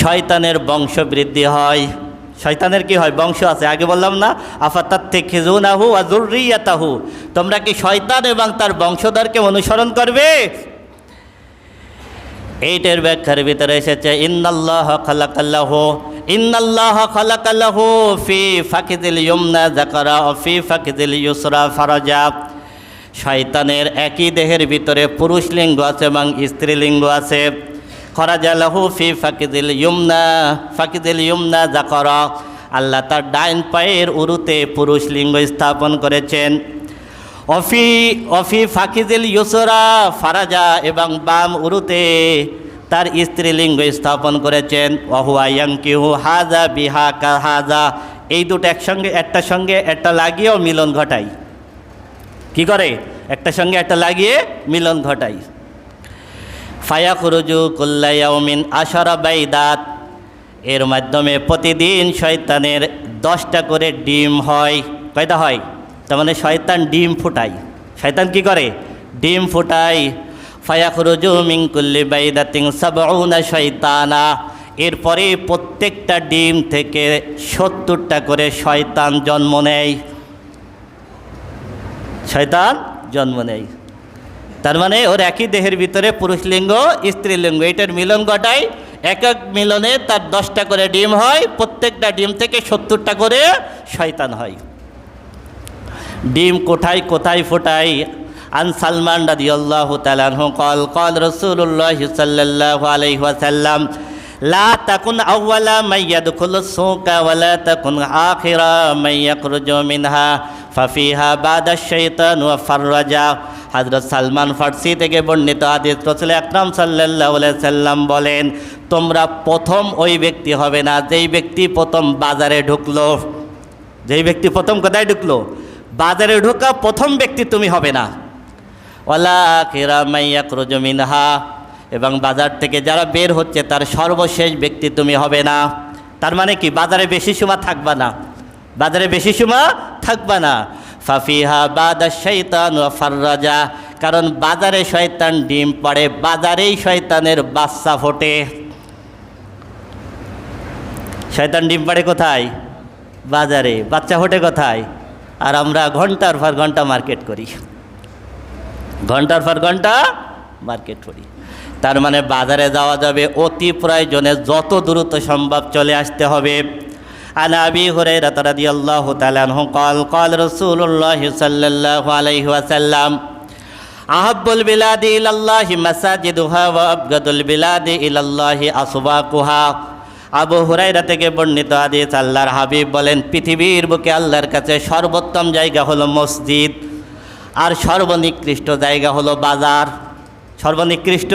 শয়তানের বংশ বৃদ্ধি হয়। শয়তানের কি হয়? বংশ আছে। আগে বললাম না আফাতাত থেকে খেজুনাহু আজুরিয়াতাহু তোমরা কি শয়তান এবং তার বংশধরকে অনুসরণ করবে? এইটার ব্যাখ্যার ভিতরে এসেছে, ইন্নাল্লাহ খালাকাল্লাহ ইন্নাল্লাহ খালাকাল্লাহ ফি ফাকিদিল ইয়ুমনা জাকারা ফি ফাকিদিল ইউসরা ফারাজা। শয়তানের একই দেহের ভিতরে পুরুষ লিঙ্গ আছে এবং স্ত্রীলিঙ্গ আছে। খরাজালাহু ফি ফাকিদিল ইয়ুমনা ফাকিদিল ইয়ুমনা জাকারা আল্লাহ তার ডাইন পায়ের উরুতে পুরুষ লিঙ্গ স্থাপন করেছেন। অফি অফি ফাকিদিল ইউসরা, ফারাজা এবং বাম উরুতে তার স্ত্রীলিঙ্গ স্থাপন করেছেন। অহুয়াইয়াং কিহু হাজা বিহা কা হাজা। এই দুটো একসঙ্গে, একটা সঙ্গে, একটা লাগিয়েও মিলন ঘটায়। কি করে? একটা সঙ্গে, একটা লাগিয়ে মিলন ঘটায়। ফায়া খুরুজু কুল্লাইয়াউমিন আশারা বাইদাত। এর মাধ্যমে প্রতিদিন শয়তানের দশটা করে ডিম হয়। কয়টা হয়? তার মানে শয়তান ডিম ফুটায়। শয়তান কি করে? ডিম ফুটায়। ফায়াখরুজু মিঙ্কুল্লি বাইদাতিং সাবউনা শয়তানা। এরপরে প্রত্যেকটা ডিম থেকে সত্তরটা করে শয়তান জন্ম নেয়। শয়তান জন্ম নেয়। তার মানে ওর একই দেহের ভিতরে পুরুষ লিঙ্গ স্ত্রীলিঙ্গ এটার মিলন ঘটায়। এক এক মিলনে তার দশটা করে ডিম হয়, প্রত্যেকটা ডিম থেকে সত্তরটা করে শয়তান হয়। ডিম কোথায় কোথায় ফোটায়? আন সালমান রাদি আল্লাহ তালাহ কল কল রসুল্লাহ সাল্লাহ আলাইহি ওয়াসাল্লাম, লা তাকুন আউয়ালা মাইয়াদখুলু সুকা ওয়ালা তাকুন আখিরা মাইয়াখরুজু মিনহা ফাফিহা বাদা শাইতান ওয়া ফাররাজা। হযরত সালমান ফার্সি থেকে বর্ণিত হাদিস রাসূল আকরাম আলাইহি সাল্লাম বলেন, তোমরা প্রথম ওই ব্যক্তি হবে না, যেই ব্যক্তি প্রথম বাজারে ঢুকলো। যেই ব্যক্তি প্রথম কোথায় ঢুকলো? বাজারে ঢুকা প্রথম ব্যক্তি তুমি হবে না। ওলা কেরা মাইয়া ক্রজমিনহা এবং বাজার থেকে যারা বের হচ্ছে, তার সর্বশেষ ব্যক্তি তুমি হবে না। তার মানে কি? বাজারে বেশি সময় থাকবা না। বাজারে বেশি সময় থাকবা না। ফাফিহা বাদা শৈতান ও ফাররাজা। কারণ বাজারে শয়তান ডিম পড়ে, বাজারেই শয়তানের বাচ্চা ফোটে। শয়তান ডিম পাড়ে কোথায়? বাজারে। বাচ্চা ফোটে কোথায়? আর আমরা ঘণ্টার পর ঘণ্টা মার্কেট করি। ঘণ্টার পর ঘণ্টা মার্কেট করি। তার মানে বাজারে যাওয়া যাবে অতি প্রয়োজনে যত দ্রুত সম্ভব চলে আসতে হবে। عن أبي هريرة رضي الله تعالى عنه قال قال رسول الله صلى الله عليه وسلم أحب البلاد إلى الله مساجدها وأبغض البلاد إلى الله أسواقها আবু হুরাইরা থেকে বর্ণিত হাদিস আল্লাহর হাবিব বলেন পৃথিবীর বুকে আল্লাহর কাছে সর্বোত্তম জায়গা হলো মসজিদ আর সর্বনিকৃষ্ট জায়গা হলো বাজার সর্বনিকৃষ্ট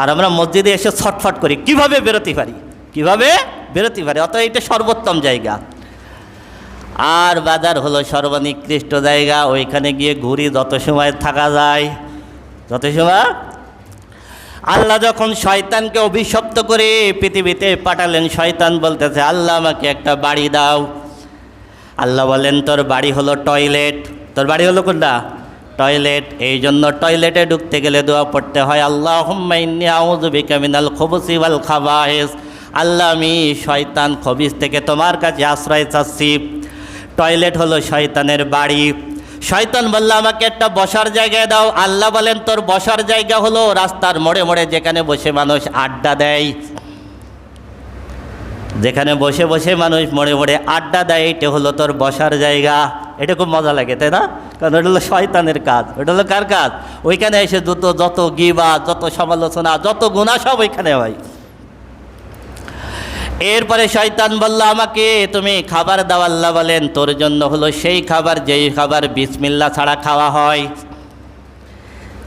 আর আমরা মসজিদে এসে ছটফট করি কিভাবে বেরোতে পারি কীভাবে? বেরোতে পারে অত এটা সর্বোত্তম জায়গা। আর বাজার হলো সর্বনিকৃষ্ট জায়গা, ওইখানে গিয়ে ঘুরি যত সময় থাকা যায়। যত সময়? আল্লাহ যখন শয়তানকে অভিশপ্ত করে পৃথিবীতে পাঠালেন, শয়তান বলতেছে, আল্লাহ, আমাকে একটা বাড়ি দাও। আল্লাহ বলেন, তোর বাড়ি হলো টয়লেট। তোর বাড়ি হলো কোনটা? টয়লেট। এই জন্য টয়লেটে ঢুকতে গেলে দোয়া পড়তে হয় আল্লাহ হুম্মাইন্নি ওয়াল খাবাইস। আল্লাহ আমি শয়তান খবিজ থেকে তোমার কাছে আশ্রয় চাচ্ছি। টয়লেট হলো শয়তানের বাড়ি। শয়তান বলল, আমাকে একটা বসার জায়গায় দাও। আল্লাহ বলেন, তোর বসার জায়গা হলো রাস্তার মোড়ে মোড়ে যেখানে বসে মানুষ আড্ডা দেয়। যেখানে বসে বসে মানুষ মোড়ে মোড়ে আড্ডা দেয়, এটা হলো তোর বসার জায়গা। এটা খুব মজা লাগে, তাই না? কারণ ওটা হলো শয়তানের কাজ। ওটা হলো কার কাজ? ওইখানে এসে যত যত গিবা, যত সমালোচনা, যত গুণা সব ওইখানে হয়। এরপরে শয়তান বলল, আমাকে তুমি খাবার দাও, আল্লাহ বলেন, তোর জন্য হলো সেই খাবার, যেই খাবার বিসমিল্লা ছাড়া খাওয়া হয়।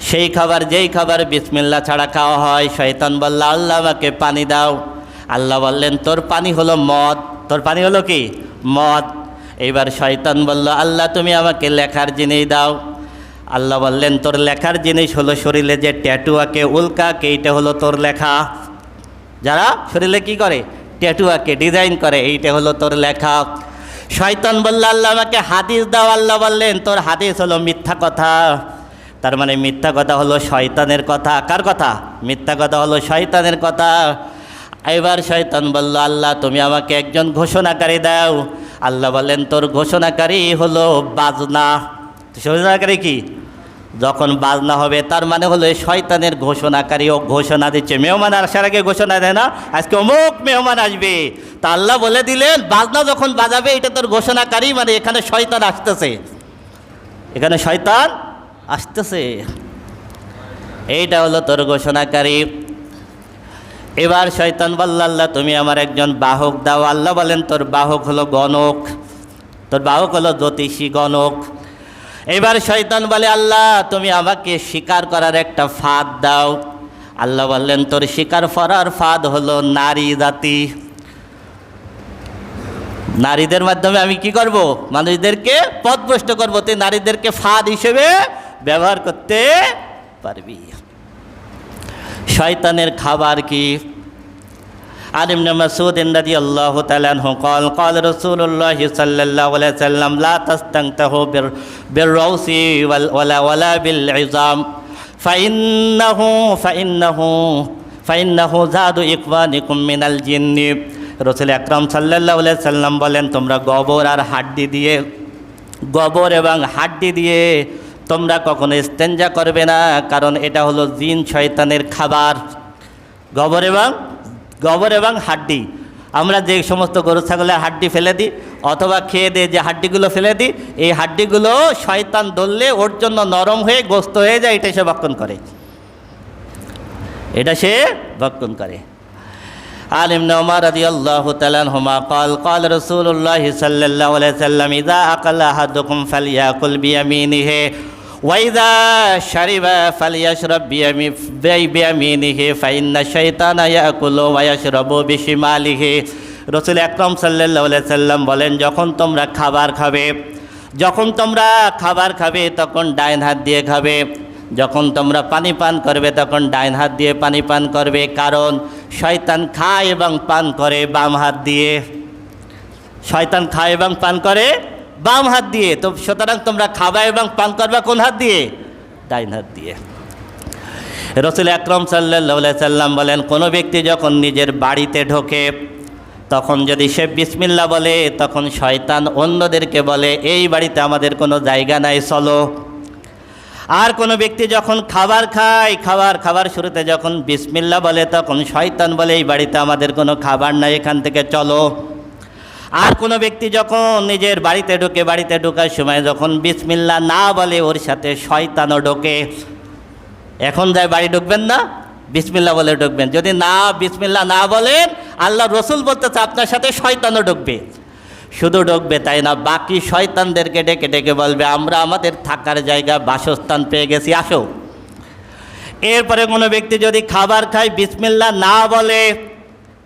সেই খাবার, যেই খাবার বিসমিল্লা ছাড়া খাওয়া হয়, শয়তান বলল, আল্লাহ আমাকে পানি দাও। আল্লাহ বললেন, তোর পানি হলো মদ। তোর পানি হলো কি? মদ। এইবার শয়তান বলল, আল্লাহ, তুমি আমাকে লেখার জিনিস দাও। আল্লাহ বললেন, তোর লেখার জিনিস হলো শরীরে যে ট্যাটু আঁকে, উল্কা আঁকে, এইটা হলো তোর লেখা। যারা শরীরে কি করে? ট্যাটু আঁকে ডিজাইন করে, এইটা হলো তোর লেখা শয়তান বলল, আল্লাহ আমাকে হাদিস দাও, আল্লাহ বললেন, তোর হাদিস হলো মিথ্যা কথা। তার মানে মিথ্যা কথা হলো শয়তানের কথা। কার কথা? মিথ্যা কথা হলো শয়তানের কথা। এবার শয়তান বলল, আল্লাহ, তুমি আমাকে একজন ঘোষণাকারী দাও। আল্লাহ বললেন, তোর ঘোষণাকারী হলো বাজনা। ঘোষণাকারী কি? যখন বাজনা হবে, তার মানে হলো শয়তানের ঘোষণাকারী ও ঘোষণা দিচ্ছে। মেহমান আসার আগে ঘোষণা দেয় না? আজকে অমুক মেহমান আসবে। তা আল্লাহ বলে দিলেন, বাজনা যখন বাজাবে, এটা তোর ঘোষণাকারী মানে এখানে শয়তান আসতেছে। এখানে শয়তান আসতেছে। এইটা হলো তোর ঘোষণাকারী। এবার শয়তান বলল, আল্লাহ, তুমি আমার একজন বাহক দাও। আল্লাহ বলেন, তোর বাহক হলো গণক। তোর বাহক হলো জ্যোতিষী গণক। এবার শয়তান বলে, আল্লাহ, তুমি আমাকে শিকার করার একটা ফাঁদ দাও। আল্লাহ বললেন, তোর শিকার করার ফাঁদ হলো নারী জাতি। নারীদের মাধ্যমে আমি কি করব? মানুষদেরকে পথভ্রষ্ট করব। তুই নারীদেরকে ফাঁদ হিসেবে ব্যবহার করতে পারবি। শয়তানের খাবার কি? عن ابن مسعود رضي الله تعالى عنه قال قال رسول الله صلى الله عليه وسلم لا تستنكحوا بال- بالروس وال- ولا ولا بالعظام فإنه فإنه فإنه زاد إخوانكم من الجن রসুল আকরাম সাল্লাহ সাল্লাম বলেন তোমরা গোবর আর হাড্ডি দিয়ে গোবর এবং হাড্ডি দিয়ে তোমরা কখনো স্তেঞ্জা করবে না কারণ এটা হলো জিন শয়তানের খাবার গোবর এবং গোবর এবং হাড্ডি আমরা যে সমস্ত গরু ছাগলের হাড্ডি ফেলে দিই অথবা খেয়ে দিয়ে যে হাড্ডিগুলো ফেলে দিই এই হাড্ডিগুলো শয়তান ধরলে ওর জন্য নরম হয়ে গোস্ত হয়ে যায় এটা সে ভক্ষণ করে এটা সে ভক্ষণ করে عن ابن عمر رضي الله تعالى عنهما قال قال رسول الله صلى الله عليه وسلم إذا أكل أحدكم فليأكل بيمينه ওয়াইদা শারিবা ফালিয়াশরব বিয়ামি বিয়ামিনিহি ফাইন্না শৈতানা রব ওয়ায়াশরাবু বিশিমালিহি রসুল আকরম সাল্লাহ সাল্লাম বলেন, যখন তোমরা খাবার খাবে, যখন তোমরা খাবার খাবে, তখন ডাইন হাত দিয়ে খাবে। যখন তোমরা পানি পান করবে, তখন ডাইন হাত দিয়ে পানি পান করবে। কারণ শয়তান খায় এবং পান করে বাম হাত দিয়ে। শয়তান খায় এবং পান করে বাম হাত দিয়ে, তো সুতরাং তোমরা খাবা এবং পান করবা কোন হাত দিয়ে? ডাইন হাত দিয়ে। রসুল আকরম সাল্লাহ সাল্লাম বলেন, কোনো ব্যক্তি যখন নিজের বাড়িতে ঢোকে, তখন যদি সে বিসমিল্লা বলে, তখন শয়তান অন্যদেরকে বলে, এই বাড়িতে আমাদের কোনো জায়গা নাই, চলো। আর কোনো ব্যক্তি যখন খাবার খায়, খাবার খাবার শুরুতে যখন বিসমিল্লা বলে, তখন শয়তান বলে, এই বাড়িতে আমাদের কোনো খাবার নাই, এখান থেকে চলো। আর কোনো ব্যক্তি যখন নিজের বাড়িতে ঢোকে, বাড়িতে ঢোকার সময় যখন বিসমিল্লা না বলে ওর সাথে শয়তানও ঢোকে, এখন যায় বাড়ি ঢুকবেন না বিসমিল্লা বলে ঢুকবেন। যদি না বিসমিল্লা না বলেন, আল্লাহ রসুল বলতেছে আপনার সাথে শয়তানও ঢুকবে। শুধু ঢুকবে তাই না, বাকি শয়তানদেরকে ডেকে ডেকে বলবে, আমরা আমাদের থাকার জায়গা, বাসস্থান পেয়ে গেছি, আসো। এরপরে কোনো ব্যক্তি যদি খাবার খায় বিসমিল্লা না বলে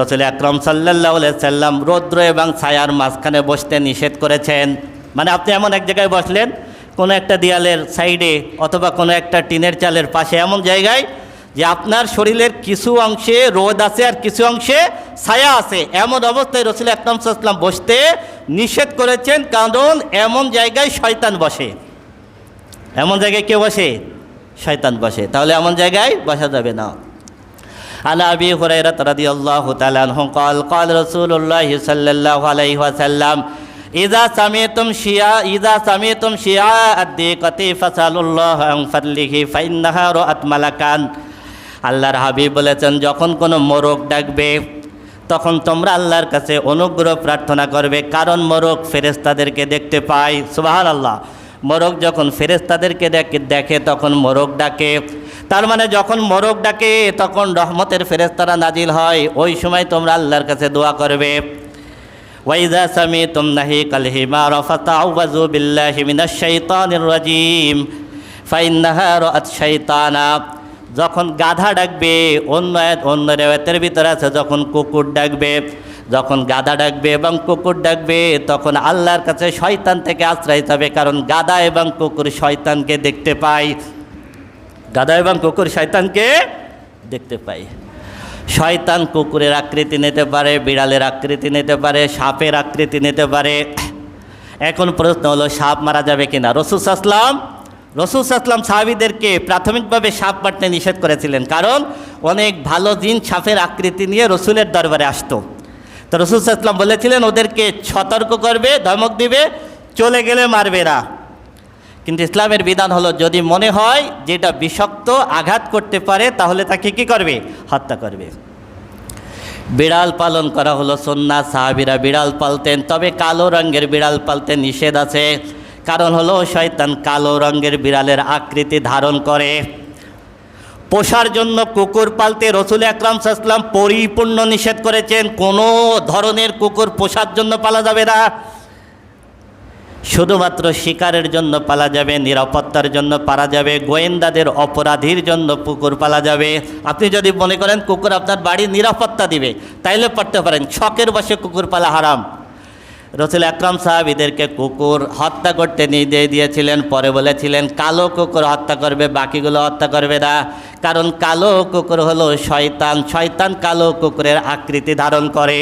রসুল আকরম সাল্লাহ সাল্লাম রৌদ্র এবং ছায়ার মাঝখানে বসতে নিষেধ করেছেন। মানে আপনি এমন এক জায়গায় বসলেন, কোনো একটা দেয়ালের সাইডে অথবা কোনো একটা টিনের চালের পাশে এমন জায়গায় যে আপনার শরীরের কিছু অংশে রোদ আছে আর কিছু অংশে ছায়া আছে। এমন অবস্থায় রসুল আকরম সাল্লাম বসতে নিষেধ করেছেন, কারণ এমন জায়গায় শয়তান বসে। এমন জায়গায় কে বসে? শয়তান বসে। তাহলে এমন জায়গায় বসা যাবে না। عن أبي هريرة رضي الله تعالى عنه قال قال رسول الله صلى الله عليه وسلم إذا سمعتم شيعا إذا سمعتم شيعا الديقة فسألوا الله عن فضله فإنها رأت ملكان আল্লাহর হাবিব বলেছেন যখন কোনো মোরগ ডাকবে তখন তোমরা আল্লাহর কাছে অনুগ্রহ প্রার্থনা করবে কারণ মোরগ ফেরেস্তাদেরকে দেখতে পায় সুবাহান আল্লাহ মোরগ যখন ফেরেস্তাদেরকে দেখে দেখে তখন মোরগ ডাকে তার মানে যখন মোরগ ডাকে, তখন রহমতের ফেরেস্তারা নাজিল হয়, ওই সময় তোমরা আল্লাহর কাছে দোয়া করবে। ওয়াইদা সামি তুম নাহি কালহিমা রফাতাউবাজু বিল্লাহি মিনাশ রাজিম। যখন গাধা ডাকবে, অন্য অন্য রেওয়াতের ভিতরে আছে, যখন কুকুর ডাকবে, যখন গাধা ডাকবে এবং কুকুর ডাকবে, তখন আল্লাহর কাছে শয়তান থেকে আশ্রয় হবে কারণ গাদা এবং কুকুর শয়তানকে দেখতে পায়। গাদা এবং কুকুর শয়তানকে দেখতে পাই। শয়তান কুকুরের আকৃতি নিতে পারে, বিড়ালের আকৃতি নিতে পারে, সাপের আকৃতি নিতে পারে। এখন প্রশ্ন হলো, সাপ মারা যাবে কিনা? রসুল আসলাম রসুল আসলাম সাহাবিদেরকে প্রাথমিকভাবে সাপ মারতে নিষেধ করেছিলেন। কারণ অনেক ভালো দিন সাপের আকৃতি নিয়ে রসুলের দরবারে আসতো। তো রসুল আসলাম বলেছিলেন, ওদেরকে সতর্ক করবে, ধমক দিবে, চলে গেলে মারবে না। কিন্তু ইসলামের বিধান হলো, যদি মনে হয় যেটা বিষাক্ত আঘাত করতে পারে, তাহলে তাকে কি করবে? হত্যা করবে। বিড়াল পালন করা হলো সন্না সাহাবিরা বিড়াল পালতেন, তবে কালো রঙের বিড়াল পালতে নিষেধ আছে। কারণ হলো, শয়তান কালো রঙের বিড়ালের আকৃতি ধারণ করে। পোষার জন্য কুকুর পালতে রসুল আকরাম সাল্লাম পরিপূর্ণ নিষেধ করেছেন, কোনো ধরনের কুকুর পোষার জন্য পালা যাবে না। শুধুমাত্র শিকারের জন্য পালা যাবে, নিরাপত্তার জন্য পালা যাবে, গোয়েন্দাদের অপরাধীর জন্য কুকুর পালা যাবে। আপনি যদি মনে করেন কুকুর আপনার বাড়ির নিরাপত্তা দিবে, তাইলে পড়তে পারেন, শখের বসে কুকুর পালা হারাম। রসুল আকরাম সাহাবিদেরকে কুকুর হত্যা করতে নির্দেশ দিয়েছিলেন, পরে বলেছিলেন, কালো কুকুর হত্যা করবে, বাকিগুলো হত্যা করবে না। কারণ কালো কুকুর হলো শয়তান শয়তান কালো কুকুরের আকৃতি ধারণ করে।